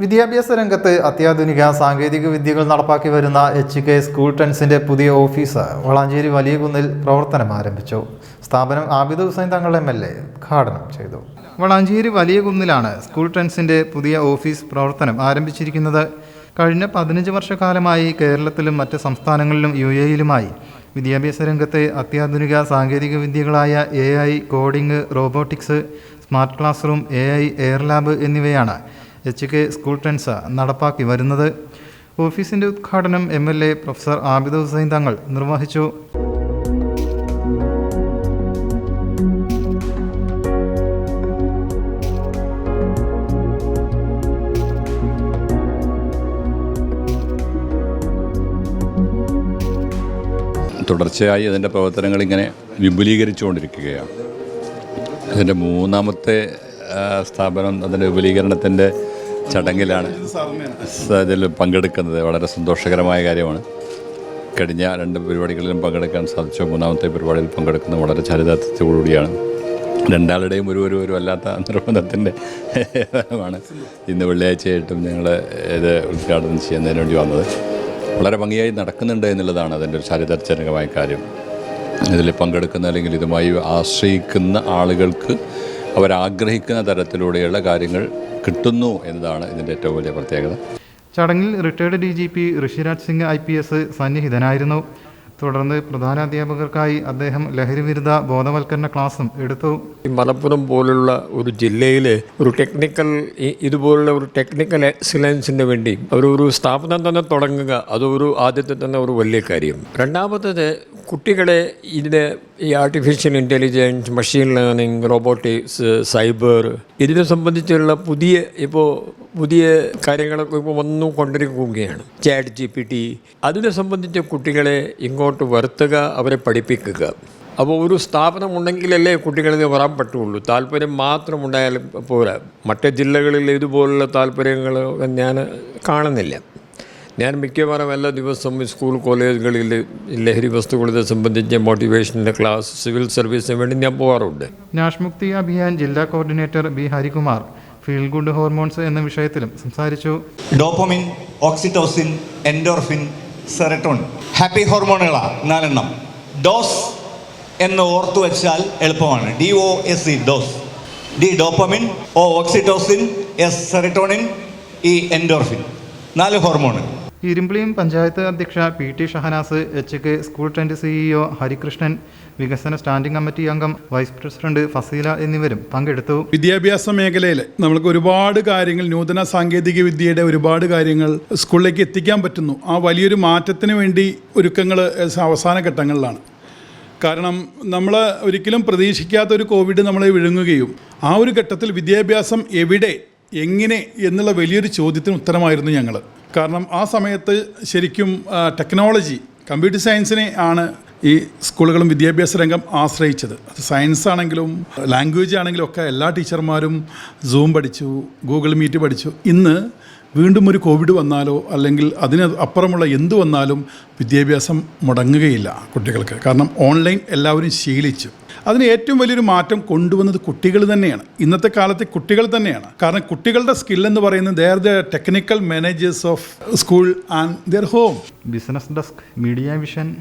വിദ്യാഭ്യാസ രംഗത്ത് അത്യാധുനിക സാങ്കേതിക വിദ്യകൾ നടപ്പാക്കി വരുന്ന എച്ച് കെ സ്കൂൾ ടെൻസിന്റെ പുതിയ ഓഫീസ് വളാഞ്ചേരി വലിയകുന്നിൽ പ്രവർത്തനം ആരംഭിച്ചു. സ്ഥാപനം ആബിദ് ഹുസൈൻ തങ്ങളുടെ എം എൽ എ ഉദ്ഘാടനം ചെയ്തു. വളാഞ്ചേരി വലിയകുന്നിലാണ് സ്കൂൾ ടെൻസിന്റെ പുതിയ ഓഫീസ് പ്രവർത്തനം ആരംഭിച്ചിരിക്കുന്നത്. കഴിഞ്ഞ പതിനഞ്ച് വർഷക്കാലമായി കേരളത്തിലും മറ്റ് സംസ്ഥാനങ്ങളിലും യു എയിലുമായി വിദ്യാഭ്യാസ രംഗത്തെ അത്യാധുനിക സാങ്കേതിക വിദ്യകളായ A I coding robotics smart classroom A I air lab എന്നിവയാണ് എച്ച് കെ സ്കൂൾ ട്രെൻസ് നടപ്പാക്കി വരുന്നത്. ഓഫീസിന്റെ ഉദ്ഘാടനം M L A professor Abid Hussain Thangal നിർവഹിച്ചു. തുടർച്ചയായി അതിന്റെ പ്രവർത്തനങ്ങൾ ഇങ്ങനെ വിപുലീകരിച്ചുകൊണ്ടിരിക്കുകയാണ്. അതിന്റെ മൂന്നാമത്തെ സ്ഥാപനം അതിന്റെ വിപുലീകരണത്തിന്റെ ചടങ്ങിലാണ്. ഇതിൽ പങ്കെടുക്കുന്നത്. വളരെ സന്തോഷകരമായ കാര്യമാണ്. കഴിഞ്ഞ രണ്ട് പരിപാടികളിലും പങ്കെടുക്കാൻ സാധിച്ചു. മൂന്നാമത്തെ പരിപാടിയിൽ പങ്കെടുക്കുന്നത് വളരെ ചരിതാർത്ഥ്യത്തോടുകൂടിയാണ്. രണ്ടാളുടെയും ഒരു ഒരു ഒരു അല്ലാത്ത നിർബന്ധത്തിന്റെ ഫലമാണ് ഇന്ന് വെള്ളിയാഴ്ചയായിട്ടും ഞങ്ങൾ ഇത് ഉദ്ഘാടനം ചെയ്യുന്നതിന് വേണ്ടി വന്നത്. വളരെ ഭംഗിയായി നടക്കുന്നുണ്ട് എന്നുള്ളതാണ് അതിന്റെ ഒരു ചരിതാർത്ഥജനകമായ കാര്യം. ഇതിൽ പങ്കെടുക്കുന്ന അല്ലെങ്കിൽ ഇതുമായി ആശ്രയിക്കുന്ന ആളുകൾക്ക് അവരാഗ്രഹിക്കുന്ന തരത്തിലൂടെയുള്ള കാര്യങ്ങൾ കിട്ടുന്നു എന്നതാണ് ഇതിന്റെ ഏറ്റവും വലിയ പ്രത്യേകത. ചടങ്ങിൽ retired D G P Rishiraj Singh I P S സന്നിഹിതനായിരുന്നു. തുടർന്ന് പ്രധാനാധ്യാപകർക്കായി അദ്ദേഹം ലഹരിവിരുദ്ധ ബോധവൽക്കരണ ക്ലാസും എടുത്തു. മലപ്പുറം പോലുള്ള ഒരു ജില്ലയിൽ ഒരു ടെക്നിക്കൽ ഇതുപോലുള്ള ഒരു ടെക്നിക്കൽ എക്സലൻസിന് വേണ്ടി ഒരു ഒരു സ്ഥാപനം തന്നെ തുടങ്ങുക അതൊരു ആദ്യത്തെ തന്നെ ഒരു വലിയ കാര്യം. രണ്ടാമത്തത് കുട്ടികളെ ഇതിന് ഈ artificial intelligence machine learning robotics cyber ഇതിനെ സംബന്ധിച്ചുള്ള പുതിയ ഇപ്പോൾ പുതിയ കാര്യങ്ങളൊക്കെ ഇപ്പോൾ വന്നു കൊണ്ടിരിക്കുകയാണ്. ചാറ്റ് ജി പി ടി അതിനെ സംബന്ധിച്ച് കുട്ടികളെ ഇങ്ങോട്ട് വരുത്തുക അവരെ പഠിപ്പിക്കുക. അപ്പോൾ ഒരു സ്ഥാപനം ഉണ്ടെങ്കിലല്ലേ കുട്ടികളിത് വരാൻ പറ്റുള്ളൂ. താല്പര്യം മാത്രം ഉണ്ടായാലും പോരാ. മറ്റ് ജില്ലകളിൽ ഇതുപോലുള്ള താല്പര്യങ്ങൾ ഞാൻ കാണുന്നില്ല. ഞാൻ മിക്കവാറും എല്ലാ ദിവസവും സ്കൂൾ കോളേജുകളിൽ ലഹരി വസ്തുക്കളെ സംബന്ധിച്ച മോട്ടിവേഷന്റെ ക്ലാസ് സിവിൽ സർവീസിന് വേണ്ടി ഞാൻ പോകാറുണ്ട് നാഷ്മുക്തി അഭിയാൻ ജില്ലാ coordinator B Harikumar feel good hormones എന്ന വിഷയത്തിലും സംസാരിച്ചു. Dopamine oxytocin endorphin serotonin happy ഹോർമോണുകളാണ് നാലെണ്ണം. ഡോസ് എന്ന് ഓർത്തു വെച്ചാൽ എളുപ്പമാണ്. D O S C dose D dopamine O oxytocin S serotonin E endorphin നാല് ഹോർമോണുകൾ ഇരുമ്പിളിയും പഞ്ചായത്ത് അധ്യക്ഷ P T Shahanas H K school trend CEO Harikrishnan വികസന സ്റ്റാൻഡിംഗ് കമ്മിറ്റി അംഗം വൈസ് പ്രസിഡന്റ് ഫസീല എന്നിവരും പങ്കെടുത്തു. വിദ്യാഭ്യാസ മേഖലയിൽ നമ്മൾക്ക് ഒരുപാട് കാര്യങ്ങൾ നൂതന സാങ്കേതിക വിദ്യയുടെ ഒരുപാട് കാര്യങ്ങൾ സ്കൂളിലേക്ക് എത്തിക്കാൻ പറ്റുന്നു. ആ വലിയൊരു മാറ്റത്തിന് വേണ്ടി ഒരുക്കങ്ങൾ അവസാന ഘട്ടങ്ങളിലാണ്. കാരണം നമ്മൾ ഒരിക്കലും പ്രതീക്ഷിക്കാത്ത ഒരു കോവിഡ് നമ്മളെ വിഴുങ്ങുകയും ആ ഒരു ഘട്ടത്തിൽ വിദ്യാഭ്യാസം എവിടെ എങ്ങനെ എന്നുള്ള വലിയൊരു ചോദ്യത്തിന് ഉത്തരമായിരുന്നു ഞങ്ങൾ കാരണം ആ സമയത്ത് ശരിക്കും ടെക്നോളജി കമ്പ്യൂട്ടർ സയൻസിനെ ആണ് ഈ സ്കൂളുകളും വിദ്യാഭ്യാസ രംഗം ആശ്രയിച്ചത്. അത് സയൻസ് ആണെങ്കിലും ലാംഗ്വേജ് ആണെങ്കിലും ഒക്കെ എല്ലാ ടീച്ചർമാരും സൂം പഠിച്ചു ഗൂഗിൾ മീറ്റ് പഠിച്ചു. ഇന്ന് വീണ്ടും ഒരു കോവിഡ് വന്നാലോ അല്ലെങ്കിൽ അതിന് അപ്പുറമുള്ള എന്തു വന്നാലും വിദ്യാഭ്യാസം മുടങ്ങുകയില്ല കുട്ടികൾക്ക്. കാരണം ഓൺലൈൻ എല്ലാവരും ശീലിച്ചു. അതിന് ഏറ്റവും വലിയൊരു മാറ്റം കൊണ്ടുവന്നത് കുട്ടികൾ തന്നെയാണ്. ഇന്നത്തെ കാലത്തെ കുട്ടികൾ തന്നെയാണ്. കാരണം കുട്ടികളുടെ സ്കിൽ എന്ന് പറയുന്നത് they are the technical managers of school and their home business desk media vision